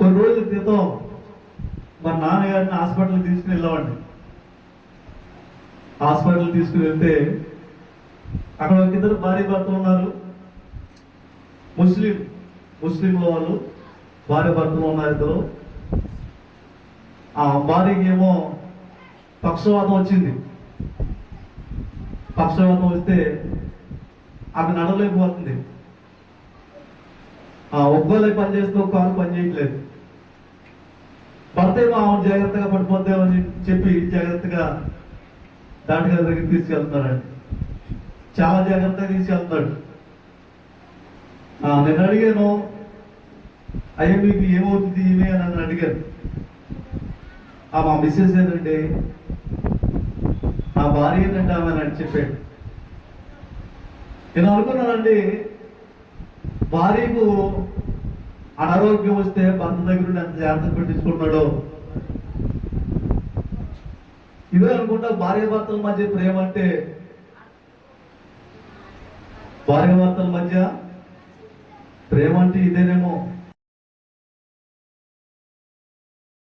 కొన్ని రోజుల క్రితం మా నాన్నగారిని హాస్పిటల్కి తీసుకుని వెళ్ళామండి హాస్పిటల్ తీసుకుని వెళ్తే అక్కడ ఒక ఇద్దరు భార్య భర్తలు ఉన్నారు. ముస్లిం ముస్లిం వాళ్ళు భార్య భర్తలు ఉన్నారు ఇద్దరు. ఆ భార్యకి ఏమో పక్షవాతం వచ్చింది. పక్షవాతం వస్తే ఆమె నడవలేకపోతుంది. ఆ ఒక్కోలే పని చేస్తూ ఒక కాలు పడిపోతేమో ఆమె జాగ్రత్తగా పడిపోద్దామని చెప్పి జాగ్రత్తగా డాక్టర్ గారి దగ్గరికి చాలా జాగ్రత్తగా తీసుకెళ్తున్నాడు. ఆ, నేను అడిగాను అయ్యా మీకు ఏమవుతుంది ఏమి అని నన్ను అడిగాను ఆ మా మిస్సెస్ ఏంటంటే నా భార్య ఏంటంటే ఆమె అని చెప్పాడు. నేను అనుకున్నానండి భార్యకు అనారోగ్యం వస్తే భర్త దగ్గర నుండి ఎంత జాగ్రత్త పెట్టించుకున్నాడో ఇదే అనుకుంటా భార్య భర్తల మధ్య ప్రేమ అంటే భార్య భర్తల మధ్య ప్రేమ అంటే ఇదేనేమో.